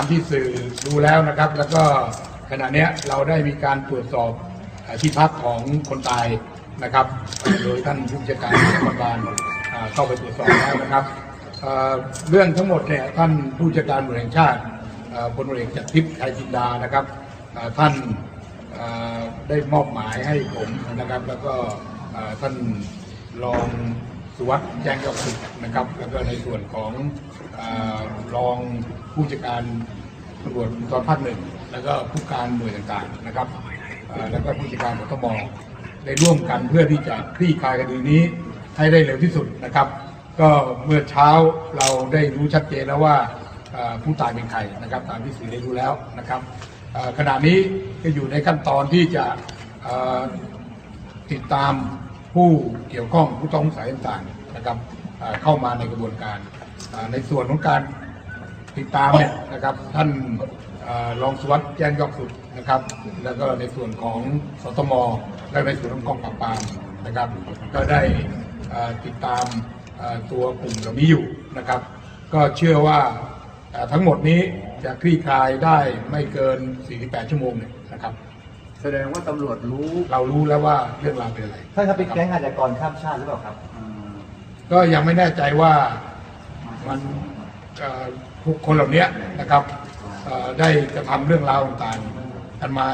ามที่สื่อดูแล้วนะครับ แล้วก็ขณะนี้เราได้มีการตรวจสอบที่พักของคนตายนะครับ โดยท่านผู้จัดการนครบาลอ่าเข้าไปตรวจสอบแล้วนะครับเรื่องทั้งหมดเนี่ยท่านผู้จัดการตำรวจแห่งชาติพลตำรวจเอกจากทิพย์ชัยจินดานะครับท่านได้มอบหมายให้ผมนะครับ แล้วก็ท่านรอง สุวัสด์แจ้งยอดสุขนะครับ แล้วก็ในส่วนของอรองผู้จัดการตำรวจภูธรภาคหนึ่งแล้วก็ผู้การหน่วยต่างๆนะครับแล้วก็ผู้จัดการปทมได้ร่วมกันเพื่อที่จะคลี่คลายคดีนี้ให้ได้เร็วที่สุดนะครับ ก็เมื่อเช้าเราได้รู้ชัดเจนแล้วว่าผู้ตายเป็นใครนะครับตามที่สื่อได้รู้แล้วนะครับขณะนี้ก็อยู่ในขั้นตอนที่จะติดตาม ผู้เกี่ยวข้องผู้ต้องสงสัยต่างๆนะครับเข้ามาในกระบวนการ ในส่วนของการติดตามเนี่ยนะครับ ท่านรองสวัสดิ์แจ้งยอดสุดนะครับ แล้วก็ในส่วนของสตมและในส่วนของกองปราบปรามนะครับ ก็ได้ติดตามตัวกลุ่มเหล่านี้อยู่นะครับ ก็เชื่อว่าทั้งหมดนี้จะคลี่คลายได้ไม่เกิน 48 ชั่วโมงเนี่ยนะครับ แสดงว่าตำรวจรู้ เรารู้แล้วว่าเรื่องราวเป็นอะไร ท่านครับเป็นแก๊งอาชญากรข้ามชาติหรือเปล่าครับ ก็ยังไม่แน่ใจว่ามันเอ่อผู้คนเหล่านี้นะครับเอ่อได้กระทำเรื่องราวต่างๆกันมา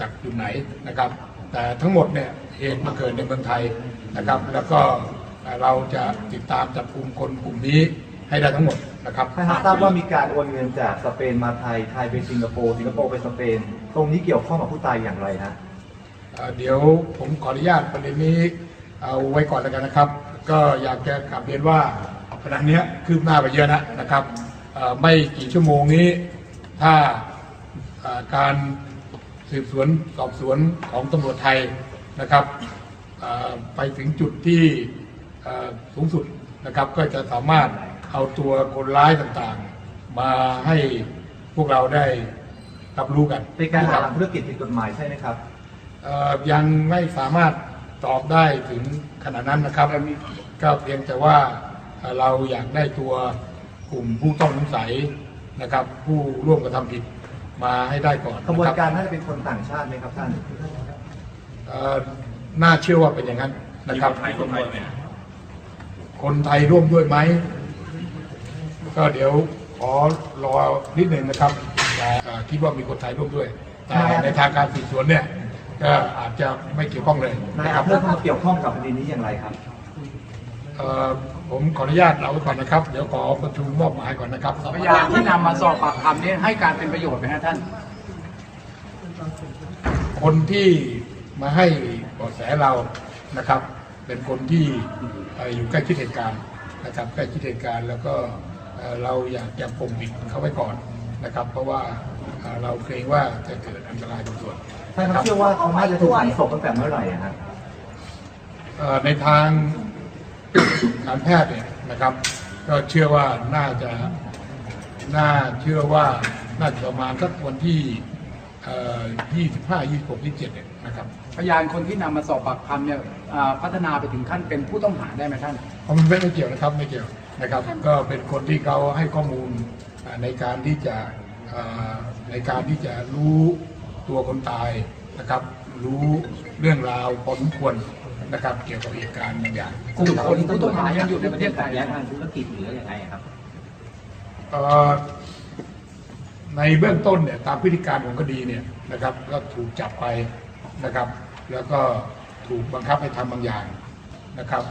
จากจุดไหนนะครับ แต่ทั้งหมดเนี่ยเหตุมาเกิดในเมืองไทยนะครับ แล้วก็เอ่อเราจะติดตามจับกลุ่มคนกลุ่มนี้ ให้ได้ทั้งหมดนะครับท่านครับทราบว่ามีการโอนเงินจากสเปนมาไทย ไทยไปสิงคโปร์ สิงคโปร์ไปสเปน ตรงนี้เกี่ยวข้องกับผู้ตายอย่างไรฮะเอ่อเดี๋ยวผมขออนุญาตประเด็นนี้เอาไว้ก่อนแล้วกันนะครับ ก็อยากจะกลับเรียนว่าขณะเนี้ยคืบหน้าไปเยอะนะนะครับเอ่อไม่กี่ชั่วโมงนี้ถ้าเอ่อการสืบสวนสอบสวนของตำรวจไทยนะครับเอ่อไปถึงจุดที่เอ่อสูงสุดนะครับก็จะสามารถ เอาตัวคนร้ายต่างๆ มาให้พวกเราได้รับรู้กันเป็นการนะคหารับทำธุรกิจผิดกฎหมายใช่ไหมครับ เอ่อยังไม่สามารถตอบได้ถึงขนาดนั้นนะครับก็เพียงแต่ว่าเอ่อเราอยากได้ตัวกลุ่มผู้ต้องสงสัยนะครับ ผู้ร่วมกระทำผิดมาให้ได้ก่อนขบวนนะคการบน่าจะเป็นคนต่างชาติไหมครับท่าน เอ่อน่าเชื่อว่าเป็นอย่างนั้นนะครับ คนไทยร่วมด้วยไหม ก็เดี๋ยวขอรอนิดหนึ่งนะครับแต่เอ่อคิดว่ามีคนไทยร่วมด้วยแต่ในทางการสืบสวนเนี่ยก็อาจจะไม่เกี่ยวข้องเลยนายนะคอารับ เพื่อเข้ามาเกี่ยวข้องกับคดีนี้อย่างไรครับ เอ่อผมขออนุญาตเราไว้ก่อนนะครับ เดี๋ยวขอประชุมมอบหมายก่อนนะครับ พยานที่นำมาสอบปากคำนี้ให้การเป็นประโยชน์ไหมฮะท่าน คนที่มาให้เบาะแสเรานะครับ เป็นคนที่เอ่ออยู่ใกล้ชิดเหตุการณ์นะครับใกล้ชิดเหตุการณ์แล้วก็ เอ่อเราอยากจะปกปิดเขาไว้ก่อนนะครับ เพราะว่าเอ่อเราเกรงว่าจะเกิดอันตรายบางส่วนท่านครับเชื่อว่าเขาน่าจะถูกหันศพตั้งแต่เมื่อไหร่อะครับเอ่อในทางการแพทย์เนี่ยนะครับ ก็เชื่อว่าน่าจะน่าเชื่อว่าน่าจะประมาณสักวันที่เอ่อ25 26 27เนี่ยนะครับพยานคนที่นำมาสอบปากคำเนี่ยอ่าพัฒนาไปถึงขั้นเป็นผู้ต้องหาได้ไหมท่านเพราะมันไม่ไม่เกี่ยวนะครับไม่เกี่ยว นะครับ ก็เป็นคนที่เขาให้ข้อมูลอ่าในการที่จะอ่าในการที่จะรู้ตัวคนตายนะครับ รู้เรื่องราวพอสมควรนะครับเกี่ยวกับเหตุการณ์บางอย่างกลุ่มคนผู้ต้องหายังอยู่ในประเทศไทยแย้งทางธุรกิจหรือยังไงครับเอ่อในเบื้องต้นเนี่ยตามพฤติการของคดีเนี่ยนะครับก็ถูกจับไปนะครับ แล้วก็ถูกบังคับให้ทำบางอย่างนะครับ